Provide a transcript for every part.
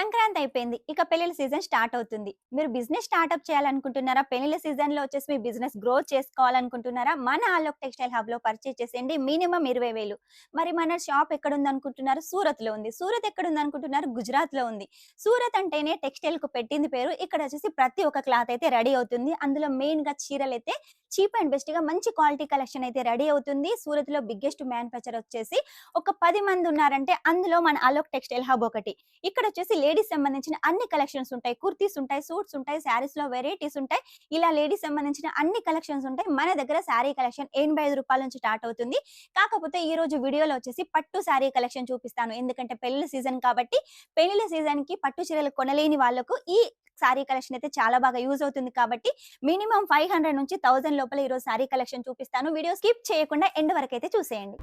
సంక్రాంతి అయిపోయింది. ఇక పెళ్ళిళ్ళ సీజన్ స్టార్ట్ అవుతుంది. మీరు బిజినెస్ స్టార్ట్అప్ చేయాలనుకుంటున్నారా? పెళ్ళిళ్ళ సీజన్లో వచ్చేసి మీ బిజినెస్ గ్రోత్ చేసుకోవాలనుకుంటున్నారా? మన ఆలోక్ టెక్స్టైల్ హబ్లో పర్చేస్ చేసేయండి. మినిమం ఇరవై వేలు. మరి మన షాప్ ఎక్కడ ఉంది అనుకుంటున్నారు సూరత్లో ఉంది. సూరత్ ఎక్కడ ఉంది అనుకుంటున్నారు గుజరాత్లో ఉంది. సూరత్ అంటేనే టెక్స్టైల్కు పెట్టింది పేరు. ఇక్కడ వచ్చేసి ప్రతి ఒక్క క్లాత్ అయితే రెడీ అవుతుంది. అందులో మెయిన్గా చీరలు అయితే చీప్ అండ్ బెస్ట్గా మంచి క్వాలిటీ కలెక్షన్ అయితే రెడీ అవుతుంది. సూరత్లో బిగ్గెస్ట్ మ్యానుఫ్యాక్చర్ వచ్చేసి ఒక పది మంది ఉన్నారంటే అందులో మన అలోక్ టెక్స్టైల్ హబ్ ఒకటి. ఇక్కడ వచ్చేసి లేడీస్ సంబంధించిన అన్ని కలెక్షన్స్ ఉంటాయి. కుర్తీస్ ఉంటాయి సూట్స్ ఉంటాయి శారీస్లో వెరైటీస్ ఉంటాయి. ఇలా లేడీస్ సంబంధించిన అన్ని కలెక్షన్స్ ఉంటాయి. మన దగ్గర శారీ కలెక్షన్ ఎనభై ఐదు రూపాయల నుంచి స్టార్ట్ అవుతుంది. కాకపోతే ఈ రోజు వీడియోలో వచ్చేసి పట్టు శారీ కలెక్షన్ చూపిస్తాను. ఎందుకంటే పెళ్ళి సీజన్ కాబట్టి పెళ్ళి సీజన్కి పట్టు చీరలు కొనలేని వాళ్ళకు ఈ శారీ కలెక్షన్ అయితే చాలా బాగా యూజ్ అవుతుంది కాబట్టి మినిమం ఫైవ్ హండ్రెడ్ నుంచి థౌసండ్ లోపల ఈ రోజు శారీ కలెక్షన్ చూపిస్తాను. వీడియో స్కిప్ చేయకుండా ఎండ్ వరకు అయితే చూసేయండి.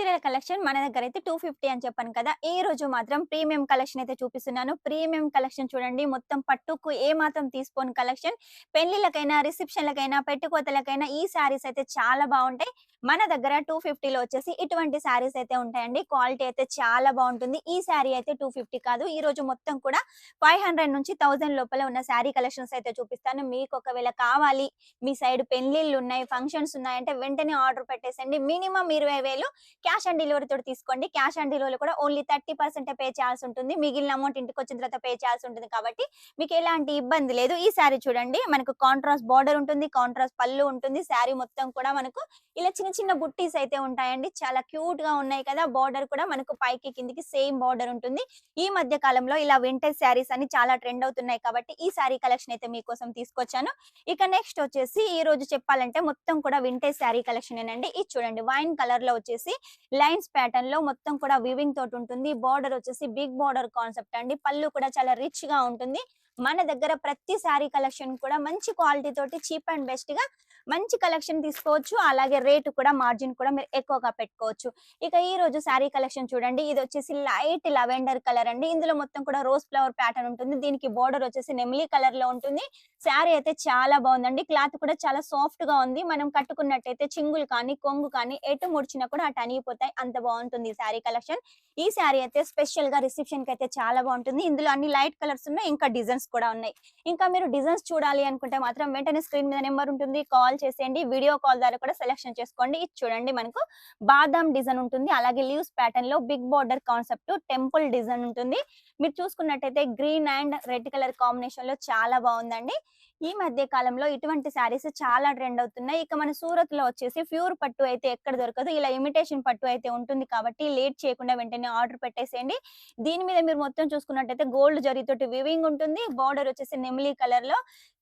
చీరల కలెక్షన్ మన దగ్గర అయితే టూ ఫిఫ్టీ అని చెప్పాను కదా ఈ రోజు మాత్రం ప్రీమియం కలెక్షన్ అయితే చూపిస్తున్నాను. ప్రీమియం కలెక్షన్ చూడండి మొత్తం పట్టుకు ఏ మాత్రం తీసుకోని కలెక్షన్ పెళ్ళిళ్ళకైనా రిసెప్షన్లకైనా పెట్టుకోతలకైనా ఈ శారీస్ అయితే చాలా బాగుంటాయి. మన దగ్గర టూ ఫిఫ్టీలో వచ్చేసి ఇటువంటి శారీస్ అయితే ఉంటాయండి. క్వాలిటీ అయితే చాలా బాగుంటుంది. ఈ శారీ అయితే టూ ఫిఫ్టీ కాదు. ఈ రోజు మొత్తం కూడా ఫైవ్ హండ్రెడ్ నుంచి థౌసండ్ లోపల ఉన్న శారీ కలెక్షన్స్ అయితే చూపిస్తాను. మీకు ఒకవేళ కావాలి మీ సైడ్ పెళ్ళిళ్ళు ఉన్నాయి ఫంక్షన్స్ ఉన్నాయంటే వెంటనే ఆర్డర్ పెట్టేసండి. మినిమం ఇరవై వేలు క్యాష్ ఆన్ డెలివరీ తోటి తీసుకోండి. క్యాష్ ఆన్ డెలివరీ కూడా ఓన్లీ థర్టీ పర్సెంట్ పే చేయాల్సి ఉంటుంది. మిగిలిన అమౌంట్ ఇంటికి వచ్చిన తర్వాత పే చేయాల్సి ఉంటుంది కాబట్టి మీకు ఎలాంటి ఇబ్బంది లేదు. ఈ శారీ చూడండి. మనకు కాంట్రాస్ట్ బార్డర్ ఉంటుంది కాంట్రాస్ట్ పళ్ళు ఉంటుంది. శారీ మొత్తం కూడా మనకు ఇలా చిన్న చిన్న బుట్టీస్ అయితే ఉంటాయండి. చాలా క్యూట్గా ఉన్నాయి కదా! బార్డర్ కూడా మనకు పైకి కిందికి సేమ్ బార్డర్ ఉంటుంది. ఈ మధ్య కాలంలో ఇలా వింటేజ్ శారీస్ అని చాలా ట్రెండ్ అవుతున్నాయి కాబట్టి ఈ శారీ కలెక్షన్ అయితే మీకోసం తీసుకొచ్చాను. ఇక నెక్స్ట్ వచ్చేసి ఈ రోజు చెప్పాలంటే మొత్తం కూడా వింటేజ్ శారీ కలెక్షన్ ఏనండి ఇది చూడండి వైన్ కలర్లో వచ్చేసి లైన్స్ ప్యాటర్న్లో మొత్తం కూడా వివింగ్ తోటి ఉంటుంది. బార్డర్ వచ్చేసి బిగ్ బార్డర్ కాన్సెప్ట్ అండి. పళ్ళు కూడా చాలా రిచ్గా ఉంటుంది. మన దగ్గర ప్రతి శారీ కలెక్షన్ కూడా మంచి క్వాలిటీ తోటి చీప్ అండ్ బెస్ట్గా మంచి కలెక్షన్ తీసుకోవచ్చు. అలాగే రేటు కూడా మార్జిన్ కూడా మీరు ఎక్కువగా పెట్టుకోవచ్చు. ఇక ఈ రోజు శారీ కలెక్షన్ చూడండి. ఇది వచ్చేసి లైట్ లవెండర్ కలర్ అండి. ఇందులో మొత్తం కూడా రోజ్ ఫ్లవర్ ప్యాటర్న్ ఉంటుంది. దీనికి బోర్డర్ వచ్చేసి నెమిలీ కలర్లో ఉంటుంది. శారీ అయితే చాలా బాగుందండి. క్లాత్ కూడా చాలా సాఫ్ట్గా ఉంది. మనం కట్టుకున్నట్టయితే చింగులు కానీ కొంగు కానీ ఎటు ముడిచినా కూడా అటు అనిగిపోతాయి అంత బాగుంటుంది ఈ శారీ కలెక్షన్. ఈ శారీ అయితే స్పెషల్గా రిసెప్షన్కి అయితే చాలా బాగుంటుంది. ఇందులో అన్ని లైట్ కలర్స్ ఉన్నాయి. ఇంకా డిజైన్స్ కూడా ఉన్నాయి. ఇంకా మీరు డిజైన్స్ చూడాలి అనుకుంటే మాత్రం వెంటనే స్క్రీన్ మీద నెంబర్ ఉంటుంది. కాల్ చేసేయండి. వీడియో కాల్ ద్వారా కూడా సెలెక్షన్ చేసుకోండి. ఇది చూడండి మనకు బాదాం డిజైన్ ఉంటుంది. అలాగే లీవ్స్ ప్యాటర్న్లో big border concept temple design ఉంటుంది. మీరు చూసుకున్నట్టయితే గ్రీన్ అండ్ రెడ్ కలర్ కాంబినేషన్లో చాలా బాగుందండి. ఈ మధ్య కాలంలో ఇటువంటి శారీస్ చాలా ట్రెండ్ అవుతున్నాయి. ఇక మన సూరత్లో వచ్చేసి ప్యూర్ పట్టు అయితే ఎక్కడ దొరకదు. ఇలా ఇమిటేషన్ పట్టు అయితే ఉంటుంది కాబట్టి లేట్ చేయకుండా వెంటనే ఆర్డర్ పెట్టేసేయండి. దీని మీద మీరు మొత్తం చూసుకున్నట్టయితే గోల్డ్ జరీతోటి వివింగ్ ఉంటుంది. బార్డర్ వచ్చేసి నెమిలీ కలర్లో.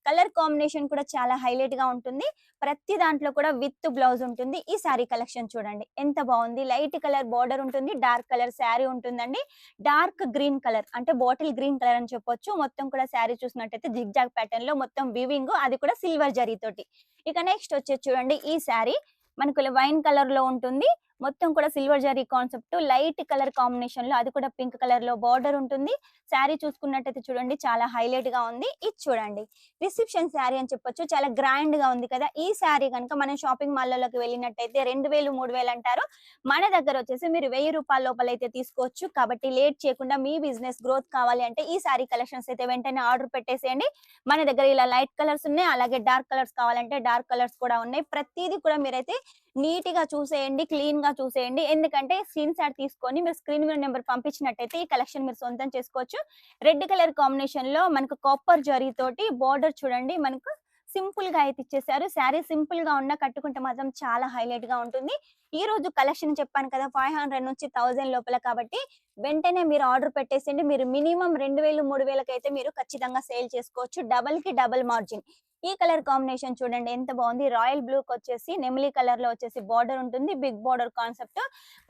కలర్ కాంబినేషన్ కూడా చాలా హైలైట్గా ఉంటుంది. ప్రతి దాంట్లో కూడా విత్ బ్లౌజ్ ఉంటుంది. ఈ శారీ కలెక్షన్ చూడండి. ఎంత బాగుంది. లైట్ కలర్ బార్డర్ ఉంటుంది. డార్క్ కలర్ శారీ ఉంటుందండి. డార్క్ గ్రీన్ కలర్ అంటే బాటిల్ గ్రీన్ కలర్ అని చెప్పొచ్చు. మొత్తం కూడా శారీ చూసినట్టయితే జిగ్జాగ్ ప్యాటర్న్లో మొత్తం వివింగ్ అది కూడా సిల్వర్ జరీ తోటి. ఇక నెక్స్ట్ వచ్చేసి చూడండి. ఈ శారీ మనకు వైన్ కలర్లో ఉంటుంది. మొత్తం కూడా silver zari concept light colour కాంబినేషన్లో అది కూడా పింక్ కలర్లో బార్డర్ ఉంటుంది. శారీ చూసుకున్నట్టయితే చూడండి చాలా హైలైట్గా ఉంది. ఇది చూడండి. రిసెప్షన్ శారీ అని చెప్పొచ్చు. చాలా గ్రాండ్గా ఉంది కదా. ఈ శారీ కనుక మనం షాపింగ్ మాల్లోకి వెళ్ళినట్టయితే రెండు వేలు మూడు వేలు అంటారు. మన దగ్గర వచ్చేసి మీరు వెయ్యి రూపాయల లోపల అయితే తీసుకోవచ్చు. కాబట్టి లేట్ చేయకుండా మీ బిజినెస్ గ్రోత్ కావాలి అంటే ఈ శారీ కలెక్షన్స్ అయితే వెంటనే ఆర్డర్ పెట్టేసేయండి. మన దగ్గర ఇలా లైట్ కలర్స్ ఉన్నాయి. అలాగే డార్క్ కలర్స్ కావాలంటే డార్క్ కలర్స్ కూడా ఉన్నాయి. ప్రతిదీ కూడా మీరైతే నీట్గా చూసేయండి క్లీన్గా చూసేయండి. ఎందుకంటే స్క్రీన్ షాట్ తీసుకొని మీరు స్క్రీన్ మీద నెంబర్ పంపించినట్టయితే ఈ కలెక్షన్ మీరు సొంతం చేసుకోవచ్చు. రెడ్ కలర్ కాంబినేషన్లో మనకు కాపర్ జరీ తోటి బార్డర్ చూడండి. మనకు సింపుల్గా అయితే ఇచ్చేసారు. శారీ సింపుల్గా ఉన్నా కట్టుకుంటే మాత్రం చాలా హైలైట్గా ఉంటుంది. ఈ రోజు కలెక్షన్ చెప్పాను కదా ఫైవ్ హండ్రెడ్ నుంచి థౌజండ్ లోపల కాబట్టి వెంటనే మీరు ఆర్డర్ పెట్టేసేయండి. మీరు మినిమం రెండు వేలు మూడు వేలకైతే మీరు ఖచ్చితంగా సేల్ చేసుకోవచ్చు. డబల్కి డబల్ మార్జిన్. ఈ కలర్ కాంబినేషన్ చూడండి ఎంత బాగుంది. రాయల్ బ్లూ వచ్చేసి నెమిలీ కలర్లో వచ్చేసి బార్డర్ ఉంటుంది. Big border concept.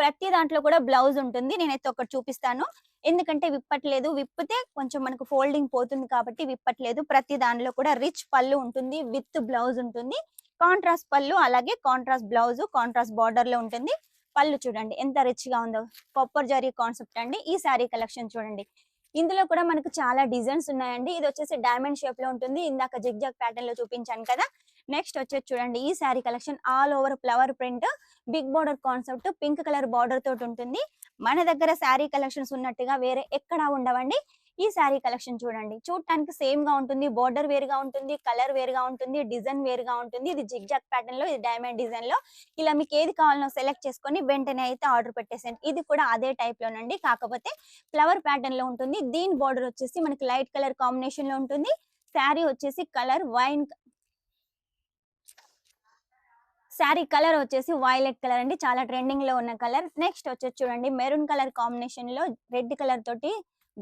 ప్రతి దాంట్లో కూడా బ్లౌజ్ ఉంటుంది. నేనైతే ఒకటి చూపిస్తాను. ఎందుకంటే విప్పట్లేదు. విప్పితే కొంచెం మనకు ఫోల్డింగ్ పోతుంది కాబట్టి విప్పట్లేదు. ప్రతి దానిలో కూడా రిచ్ పళ్ళు ఉంటుంది. విత్ బ్లౌజ్ ఉంటుంది. కాంట్రాస్ట్ పళ్ళు అలాగే కాంట్రాస్ట్ బ్లౌజ్ కాంట్రాస్ట్ బార్డర్లో ఉంటుంది. పళ్ళు చూడండి ఎంత రిచ్గా ఉందో. కొప్పర్ జరీ కాన్సెప్ట్ అండి. ఈ శారీ కలెక్షన్ చూడండి. ఇందులో కూడా మనకు చాలా డిజైన్స్ ఉన్నాయండి. ఇది వచ్చేసి డైమండ్ షేప్లో ఉంటుంది. ఇందాక జిగ్ జాగ్ ప్యాటర్న్లో చూపించాను కదా. నెక్స్ట్ వచ్చేసి చూడండి ఈ sari collection all over flower print big border concept pink colour border తోటి ఉంటుంది. మన దగ్గర శారీ కలెక్షన్స్ ఉన్నట్టుగా వేరే ఎక్కడా ఉండవండి. ఈ శారీ కలెక్షన్ చూడండి. చూడటానికి సేమ్గా ఉంటుంది. బోర్డర్ వేరుగా ఉంటుంది. కలర్ వేరుగా ఉంటుంది. డిజైన్ వేరుగా ఉంటుంది. ఇది జిగ్జాక్ ప్యాటర్న్లో ఇది డైమండ్ డిజైన్లో. ఇలా మీకు ఏది కావాలనో సెలెక్ట్ చేసుకొని వెంటనే అయితే ఆర్డర్ పెట్టేసండి ఇది కూడా అదే టైప్ లోనండి. కాకపోతే ఫ్లవర్ ప్యాటర్న్లో ఉంటుంది. దీని బోర్డర్ వచ్చేసి మనకి లైట్ కలర్ కాంబినేషన్లో ఉంటుంది. శారీ వచ్చేసి కలర్ వైన్ శారీ కలర్ వచ్చేసి వైలెట్ కలర్ అండి. చాలా ట్రెండింగ్లో ఉన్న కలర్. నెక్స్ట్ వచ్చేసి చూడండి. మెరూన్ కలర్ కాంబినేషన్లో రెడ్ కలర్ తోటి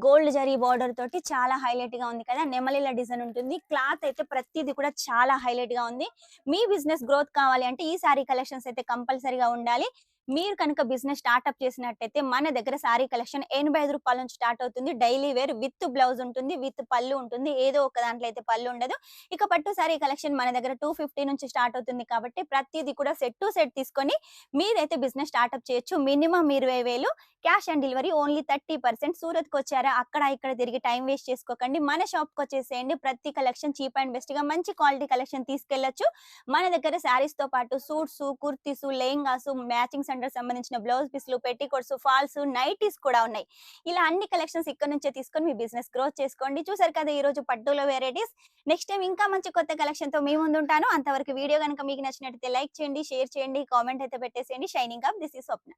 గోల్డ్ జరీ బార్డర్ తోటి చాలా హైలైట్గా ఉంది కదా. నెమలిల డిజైన్ ఉంటుంది. క్లాత్ అయితే ప్రతిది కూడా చాలా హైలైట్గా ఉంది. మీ బిజినెస్ గ్రోత్ కావాలి అంటే ఈ సారీ కలెక్షన్స్ అయితే కంపల్సరీగా ఉండాలి. మీరు కనుక బిజినెస్ స్టార్ట్అప్ చేసినట్టయితే మన దగ్గర సారీ కలెక్షన్ ఎనభై ఐదు రూపాయల నుంచి స్టార్ట్ అవుతుంది. డైలీ వేర్ విత్ బ్లౌజ్ ఉంటుంది విత్ పళ్ళు ఉంటుంది. ఏదో ఒక దాంట్లో అయితే పళ్ళు ఉండదు. ఇక పట్టు సారీ కలెక్షన్ మన దగ్గర టూ ఫిఫ్టీ నుంచి స్టార్ట్ అవుతుంది కాబట్టి ప్రతిదీ కూడా సెట్ టు సెట్ తీసుకొని మీరైతే బిజినెస్ స్టార్ట్అప్ చేయొచ్చు. మినిమం ఇరవై వేలు cash on delivery only thirty percent. సూరత్కి వచ్చారా? అక్కడ ఇక్కడ తిరిగి టైం వేస్ట్ చేసుకోకండి. మన షాప్కి వచ్చేసేయండి. ప్రతి కలెక్షన్ చీప్ అండ్ బెస్ట్గా మంచి క్వాలిటీ కలెక్షన్ తీసుకెళ్ళొచ్చు మన దగ్గర శారీస్తో పాటు సూట్స్ కుర్తీస్ లెహంగాస్ మ్యాచింగ్స్ కి సంబంధించిన బ్లౌజ్ పీస్లు పెట్టికోట్స్ ఫాల్స్ నైటీస్ కూడా ఉన్నాయి. ఇలా అన్ని కలెక్షన్స్ ఇక్కడ నుంచే తీసుకొని మీ బిజినెస్ గ్రోత్ చేసుకోండి. చూసారు కదా ఈ రోజు పట్టులో వెరైటీస్. నెక్స్ట్ టైం ఇంకా మంచి కొత్త కలెక్షన్తో మీ ముందు ఉంటాను. అంతవరకు వీడియో కనుక మీకు నచ్చినట్లయితే లైక్ చేయండి షేర్ చేయండి కామెంట్ అయితే పెట్టేసేయండి. షైనింగ్ అప్ దిస్ ఈ స్వప్న.